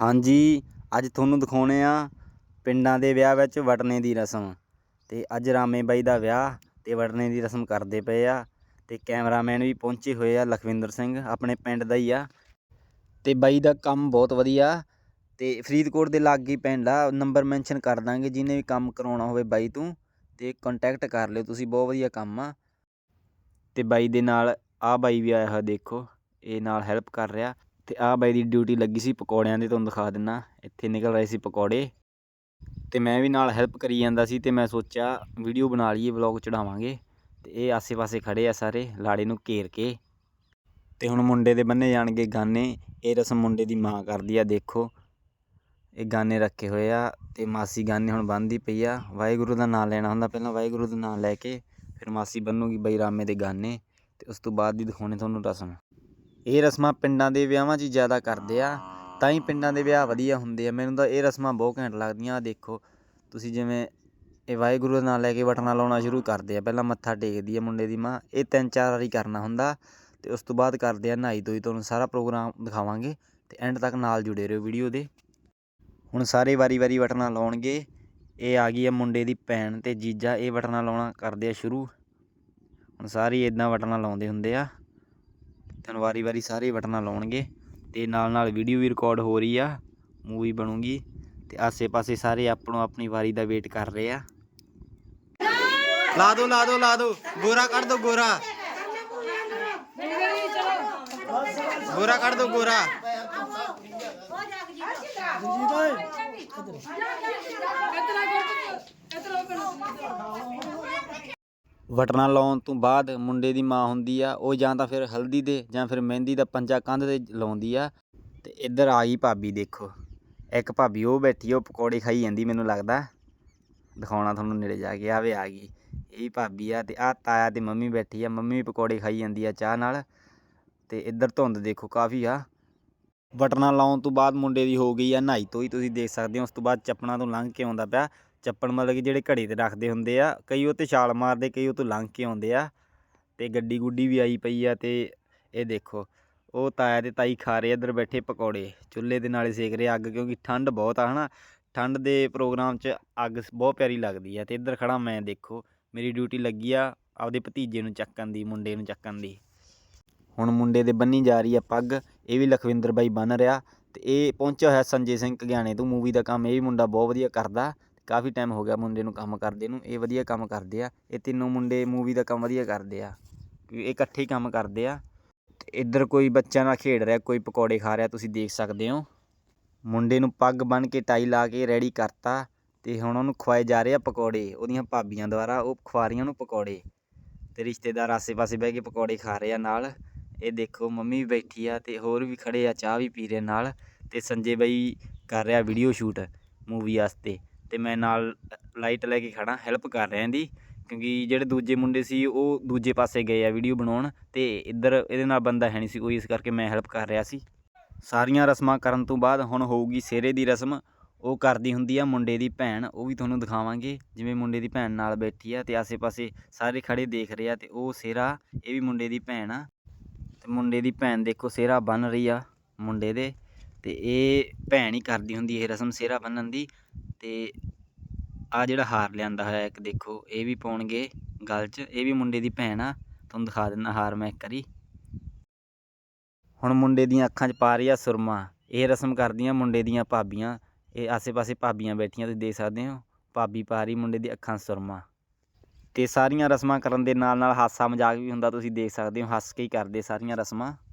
ਹਾਂਜੀ, ਅੱਜ ਤੁਹਾਨੂੰ ਦਿਖਾਉਣੇ ਆ ਪਿੰਡਾਂ ਦੇ ਵਿਆਹ ਵਿੱਚ ਵਟਨੇ ਦੀ ਰਸਮ। ਅਤੇ ਅੱਜ ਰਾਮੇ ਬਾਈ ਦਾ ਵਿਆਹ ਅਤੇ ਵਟਨੇ ਦੀ ਰਸਮ ਕਰਦੇ ਪਏ ਆ ਅਤੇ ਕੈਮਰਾਮੈਨ ਵੀ ਪਹੁੰਚੇ ਹੋਏ ਆ ਲਖਵਿੰਦਰ ਸਿੰਘ, ਆਪਣੇ ਪਿੰਡ ਦਾ ਹੀ ਆ। ਅਤੇ ਬਾਈ ਦਾ ਕੰਮ ਬਹੁਤ ਵਧੀਆ ਅਤੇ ਫਰੀਦਕੋਟ ਦੇ ਲਾਗੇ ਪਿੰਡ ਆ, ਨੰਬਰ ਮੈਂਸ਼ਨ ਕਰ ਦਾਂਗੇ, ਜਿਹਨੇ ਵੀ ਕੰਮ ਕਰਾਉਣਾ ਹੋਵੇ ਬਾਈ ਤੋਂ ਅਤੇ ਕੰਟੈਕਟ ਕਰ ਲਿਓ ਤੁਸੀਂ, ਬਹੁਤ ਵਧੀਆ ਕੰਮ ਆ। ਅਤੇ ਬਾਈ ਦੇ ਨਾਲ ਆ ਬਾਈ ਵੀ ਆਇਆ ਹੋਇਆ ਦੇਖੋ, ਇਹ ਨਾਲ ਹੈਲਪ ਕਰ ਰਿਹਾ। ਤੇ ਆ ਬਾਈ ਦੀ ਡਿਊਟੀ ਲੱਗੀ ਸੀ ਪਕੌੜਿਆਂ ਦੀ, ਤੁਹਾਨੂੰ ਦਿਖਾ ਦਿੰਨਾ। ਇੱਥੇ ਨਿਕਲ ਰਹੇ ਸੀ ਪਕੌੜੇ। ਤੇ ਮੈਂ ਵੀ ਨਾਲ ਹੈਲਪ ਕਰੀ ਜਾਂਦਾ ਸੀ ਤੇ ਮੈਂ ਸੋਚਿਆ ਵੀਡੀਓ ਬਣਾ ਲਈਏ ਵਲੌਗ ਚੜਾਵਾਂਗੇ। ਤੇ ਇਹ ਆਸੇ-ਪਾਸੇ ਖੜੇ ਆ ਸਾਰੇ, ਲਾੜੇ ਨੂੰ ਘੇਰ ਕੇ। ਤੇ ਹੁਣ ਮੁੰਡੇ ਦੇ ਬੰਨੇ ਜਾਣਗੇ ਗਾਨੇ। ਇਹ ਰਸਮ ਮੁੰਡੇ ਦੀ ਮਾਂ ਕਰਦੀ ਆ, ਦੇਖੋ। ਇਹ ਗਾਨੇ ਰੱਖੇ ਹੋਏ ਆ ਤੇ ਮਾਸੀ ਗਾਨੇ ਹੁਣ ਬੰਨ੍ਹਦੀ ਪਈ ਆ। ਵਾਹਿਗੁਰੂ ਦਾ ਨਾਮ ਲੈਣਾ ਹੁੰਦਾ ਪਹਿਲਾਂ, ਵਾਹਿਗੁਰੂ ਦਾ ਨਾਮ ਲੈ ਕੇ, ਫਿਰ ਮਾਸੀ ਬੰਨੂਗੀ ਬਈ ਰਾਮੇ ਦੇ ਗਾਨੇ। ਤੇ ਉਸ ਤੋਂ ਬਾਅਦ ਦੀ ਦਿਖਾਉਣੇ ਤੁਹਾਨੂੰ ਰਸਮ। ਇਹ ਰਸਮਾਂ ਪਿੰਡਾਂ ਦੇ ਵਿਆਹਾਂ 'ਚ ਹੀ ਜ਼ਿਆਦਾ ਕਰਦੇ ਆ। ਤਾਂ ਹੀ ਪਿੰਡਾਂ ਦੇ ਵਿਆਹ ਵਧੀਆ ਹੁੰਦੇ ਆ। ਮੈਨੂੰ ਤਾਂ ਇਹ ਰਸਮਾਂ ਬਹੁਤ ਘੈਂਟ ਲੱਗਦੀਆਂ। ਆਹ ਦੇਖੋ, ਤੁਸੀਂ ਜਿਵੇਂ ਇਹ ਵਾਹਿਗੁਰੂ ਦਾ ਨਾਮ ਲੈ ਕੇ ਵਟਣਾ ਲਾਉਣਾ ਸ਼ੁਰੂ ਕਰਦੇ ਆ। ਪਹਿਲਾਂ ਮੱਥਾ ਟੇਕਦੀ ਆ ਮੁੰਡੇ ਦੀ ਮਾਂ। ਇਹ ਤਿੰਨ ਚਾਰ ਵਾਰੀ ਕਰਨਾ ਹੁੰਦਾ ਤੇ ਉਸ ਤੋਂ ਬਾਅਦ ਕਰਦੇ ਆ ਨਹਾਈ ਧੋਈ। ਤੁਹਾਨੂੰ ਸਾਰਾ ਪ੍ਰੋਗਰਾਮ ਦਿਖਾਵਾਂਗੇ ਤੇ ਐਂਡ ਤੱਕ ਨਾਲ ਜੁੜੇ ਰਹੋ ਵੀਡੀਓ ਦੇ। ਹੁਣ ਸਾਰੇ ਵਾਰੀ ਵਾਰੀ ਵਟਣਾ ਲਾਉਣਗੇ। ਇਹ ਆ ਗਈ ਆ ਮੁੰਡੇ ਦੀ ਭੈਣ ਤੇ ਜੀਜਾ। ਇਹ ਵਟਣਾ ਲਾਉਣਾ ਕਰਦੇ ਆ ਸ਼ੁਰੂ। ਹੁਣ ਸਾਰੇ ਇਦਾਂ ਵਟਣਾ ਲਾਉਂਦੇ ਹੁੰਦੇ ਆ। ਤੁਹਾਨੂੰ ਵਾਰੀ ਵਾਰੀ ਸਾਰੇ ਵਟਣਾ ਲਾਉਣਗੇ ਤੇ ਨਾਲ ਨਾਲ ਵੀਡੀਓ ਵੀ ਰਿਕਾਰਡ ਹੋ ਰਹੀ ਆ ਮੂਵੀ ਬਣੂਗੀ ਤੇ ਆਸੇ-ਪਾਸੇ ਸਾਰੇ ਆਪਣੋ ਆਪਣੀ ਵਾਰੀ ਦਾ ਵੇਟ ਕਰ ਰਹੇ ਆ। ਲਾ ਦੋ ਲਾ ਦੋ ਲਾ ਦੋ। ਗੋਰਾ ਕੱਢ ਦੋ, ਗੋਰਾ। ਗੋਰਾ ਕੱਢ ਦੋ, ਗੋਰਾ। ਵਟਣਾ ਲਾਉਣ ਤੋਂ ਬਾਅਦ ਮੁੰਡੇ ਦੀ ਮਾਂ ਹੁੰਦੀ ਆ, ਉਹ ਜਾਂ ਤਾਂ ਫਿਰ ਹਲਦੀ ਦੇ ਜਾਂ ਫਿਰ ਮਹਿੰਦੀ ਦਾ ਪੰਜਾ ਕੰਧ ਤੇ ਲਾਉਂਦੀ ਆ। ਅਤੇ ਇੱਧਰ ਆ ਗਈ ਭਾਬੀ, ਦੇਖੋ। ਇੱਕ ਭਾਬੀ ਉਹ ਬੈਠੀ ਉਹ ਪਕੌੜੇ ਖਾਈ ਜਾਂਦੀ ਮੈਨੂੰ ਲੱਗਦਾ। ਦਿਖਾਉਣਾ ਤੁਹਾਨੂੰ ਨੇੜੇ ਜਾ ਕੇ ਆਵੇ ਆ ਗਈ। ਇਹ ਭਾਬੀ ਆ ਅਤੇ ਆ ਤਾਇਆ ਅਤੇ ਮੰਮੀ ਬੈਠੀ ਆ, ਮੰਮੀ ਵੀ ਪਕੌੜੇ ਖਾਈ ਜਾਂਦੀ ਆ ਚਾਹ ਨਾਲ। ਅਤੇ ਇੱਧਰ ਧੁੰਦ ਦੇਖੋ ਕਾਫੀ ਆ। ਵਟਣਾ ਲਾਉਣ ਤੋਂ ਬਾਅਦ ਮੁੰਡੇ ਦੀ ਹੋ ਗਈ ਆ, ਨਹਾਈ ਧੋਈ, ਤੁਸੀਂ ਦੇਖ ਸਕਦੇ ਹੋ, ਉਸ ਤੋਂ ਬਾਅਦ ਚੱਪਣਾ ਤੋਂ ਲੰਘ ਕੇ ਆਉਂਦਾ ਪਿਆ। ਚੱਪਣ ਮਤਲਬ ਕਿ ਜਿਹੜੇ ਘੜੇ ਤੇ ਰੱਖਦੇ ਹੁੰਦੇ ਆ, ਕਈ ਉਹ ਤੇ ਛਾਲ ਮਾਰਦੇ, ਕਈ ਉਹ ਤੋਂ ਲੰਘ ਕੇ ਆਉਂਦੇ ਆ ਤੇ ਗੱਡੀ ਗੁੱਡੀ ਵੀ ਆਈ ਪਈ ਆ ਤੇ ਇਹ ਦੇਖੋ, ਉਹ ਤਾਇਆ ਤੇ ਤਾਈ ਖਾ ਰਹੇ ਇੱਧਰ ਬੈਠੇ ਪਕੌੜੇ, ਚੁੱਲ੍ਹੇ ਦੇ ਨਾਲੇ ਸੇਕ ਰਹੇ ਅੱਗ ਕਿਉਂਕਿ ਠੰਡ ਬਹੁਤ ਆ, ਹਨਾ? ਠੰਡ ਦੇ ਪ੍ਰੋਗਰਾਮ 'ਚ ਅੱਗ ਬਹੁਤ ਪਿਆਰੀ ਲੱਗਦੀ ਆ ਤੇ ਇੱਧਰ ਖੜਾ ਮੈਂ, ਦੇਖੋ, ਮੇਰੀ ਡਿਊਟੀ ਲੱਗੀ ਆ ਆਪਦੇ ਭਤੀਜੇ ਨੂੰ ਚੱਕਣ ਦੀ, ਮੁੰਡੇ ਨੂੰ ਚੱਕਣ ਦੀ। ਹੁਣ ਮੁੰਡੇ ਦੇ ਬੰਨੀ ਜਾ ਰਹੀ ਆ ਪੱਗ, ਇਹ ਵੀ ਲਖਵਿੰਦਰ ਬਾਈ ਬੰਨ ਰਿਹਾ ਤੇ ਇਹ ਪਹੁੰਚਿਆ ਹੋਇਆ ਸੰਜੇ ਸਿੰਘ ਕਗਿਆਣੇ ਤੋਂ, ਮੂਵੀ ਦਾ ਕੰਮ, ਇਹ ਵੀ ਮੁੰਡਾ ਬਹੁਤ ਵਧੀਆ ਕਰਦਾ ਕਾਫੀ ਟਾਈਮ ਹੋ ਗਿਆ ਮੁੰਡੇ ਨੂੰ ਕੰਮ ਕਰਦੇ ਨੂੰ, ਇਹ ਵਧੀਆ ਕੰਮ ਕਰਦੇ ਆ, ਇਹ ਤਿੰਨੋਂ ਮੁੰਡੇ ਮੂਵੀ ਦਾ ਕੰਮ ਵਧੀਆ ਕਰਦੇ ਆ ਇਹ ਇਕੱਠੇ ਹੀ ਕੰਮ ਕਰਦੇ ਆ। ਤੇ ਇੱਧਰ ਕੋਈ ਬੱਚਿਆਂ ਨਾਲ ਖੇਡ ਰਿਹਾ, ਕੋਈ ਪਕੌੜੇ ਖਾ ਰਿਹਾ, ਤੁਸੀਂ ਦੇਖ ਸਕਦੇ ਹੋ। ਮੁੰਡੇ ਨੂੰ ਪੱਗ ਬੰਨ ਕੇ ਟਾਈ ਲਾ ਕੇ ਰੈਡੀ ਕਰਤਾ ਤੇ ਹੁਣ ਉਹਨੂੰ ਖਵਾਏ ਜਾ ਰਹੇ ਆ ਪਕੌੜੇ, ਉਹਦੀਆਂ ਭਾਬੀਆਂ ਦੁਆਰਾ, ਉਹ ਖਵਾ ਰਹੀਆਂ ਨੂੰ ਪਕੌੜੇ। ਤੇ ਰਿਸ਼ਤੇਦਾਰ ਆਸੇ-ਪਾਸੇ ਬਹਿ ਕੇ ਪਕੌੜੇ ਖਾ ਰਹੇ ਆ ਨਾਲ। ਇਹ ਦੇਖੋ, ਮੰਮੀ ਵੀ ਬੈਠੀ ਆ ਤੇ ਹੋਰ ਵੀ ਖੜੇ ਆ, ਚਾਹ ਵੀ ਪੀ ਰਹੇ ਨਾਲ ਤੇ ਸੰਜੇ ਬਾਈ ਕਰ ਰਿਹਾ ਵੀਡੀਓ ਸ਼ੂਟ ਮੂਵੀ ਵਾਸਤੇ। ਤੇ ਮੈਂ ਨਾਲ ਲਾਈਟ ਲੈ ਕੇ ਖੜਾ ਹੈਲਪ ਕਰ ਰਿਹਾ ਇਹਦੀ, ਕਿਉਂਕਿ ਜਿਹੜੇ ਦੂਜੇ ਮੁੰਡੇ ਸੀ, ਉਹ ਦੂਜੇ ਪਾਸੇ ਗਏ ਆ ਵੀਡੀਓ ਬਣਾਉਣ ਤੇ ਇੱਧਰ ਇਹਦੇ ਨਾਲ ਬੰਦਾ ਹੈ ਨਹੀਂ ਸੀ ਕੋਈ ਇਸ ਕਰਕੇ ਮੈਂ ਹੈਲਪ ਕਰ ਰਿਹਾ ਸੀ। ਸਾਰੀਆਂ ਰਸਮਾਂ ਕਰਨ ਤੋਂ ਬਾਅਦ ਹੁਣ ਹੋਊਗੀ ਸਿਹਰੇ ਦੀ ਰਸਮ, ਉਹ ਕਰਦੀ ਹੁੰਦੀ ਆ ਮੁੰਡੇ ਦੀ ਭੈਣ, ਉਹ ਵੀ ਤੁਹਾਨੂੰ ਦਿਖਾਵਾਂਗੇ, ਜਿਵੇਂ ਮੁੰਡੇ ਦੀ ਭੈਣ ਨਾਲ ਬੈਠੀ ਆ ਤੇ ਆਸੇ-ਪਾਸੇ ਸਾਰੇ ਖੜੇ ਦੇਖ ਰਹੇ ਆ ਤੇ ਉਹ ਸਿਹਰਾ, ਇਹ ਵੀ ਮੁੰਡੇ ਦੀ ਭੈਣ ਆ। ਤੇ ਮੁੰਡੇ ਦੀ ਭੈਣ ਦੇਖੋ ਸਿਹਰਾ ਬੰਨ ਰਹੀ ਆ ਮੁੰਡੇ ਦੇ, ਤੇ ਇਹ ਭੈਣ ਹੀ ਕਰਦੀ ਹੁੰਦੀ ਇਹ ਰਸਮ ਸਿਹਰਾ ਬੰਨਣ ਦੀ। ਅਤੇ ਆ ਜਿਹੜਾ ਹਾਰ ਲਿਆਂਦਾ ਹੋਇਆ ਇੱਕ ਦੇਖੋ, ਇਹ ਵੀ ਪਾਉਣਗੇ ਗਲ 'ਚ। ਇਹ ਵੀ ਮੁੰਡੇ ਦੀ ਭੈਣ ਆ, ਤੁਹਾਨੂੰ ਦਿਖਾ ਦਿੰਦਾ ਹਾਰ ਮੈਂ ਇੱਕ ਵਾਰੀ। ਹੁਣ ਮੁੰਡੇ ਦੀਆਂ ਅੱਖਾਂ 'ਚ ਪਾ ਰਹੀ ਆ ਸੁਰਮਾ। ਇਹ ਰਸਮ ਕਰਦੀਆਂ ਮੁੰਡੇ ਦੀਆਂ ਭਾਬੀਆਂ। ਇਹ ਆਸੇ-ਪਾਸੇ ਭਾਬੀਆਂ ਬੈਠੀਆਂ, ਤੁਸੀਂ ਦੇਖ ਸਕਦੇ ਹੋ। ਭਾਬੀ ਪਾ ਰਹੀ ਮੁੰਡੇ ਦੀ ਅੱਖਾਂ 'ਚ ਸੁਰਮਾ। ਤੇ ਸਾਰੀਆਂ ਰਸਮਾਂ ਕਰਨ ਦੇ ਨਾਲ ਨਾਲ ਹਾਸਾ ਮਜ਼ਾਕ ਵੀ ਹੁੰਦਾ, ਤੁਸੀਂ ਦੇਖ ਸਕਦੇ ਹੋ। ਹੱਸ ਕੇ ਹੀ ਕਰਦੇ ਸਾਰੀਆਂ ਰਸਮਾਂ।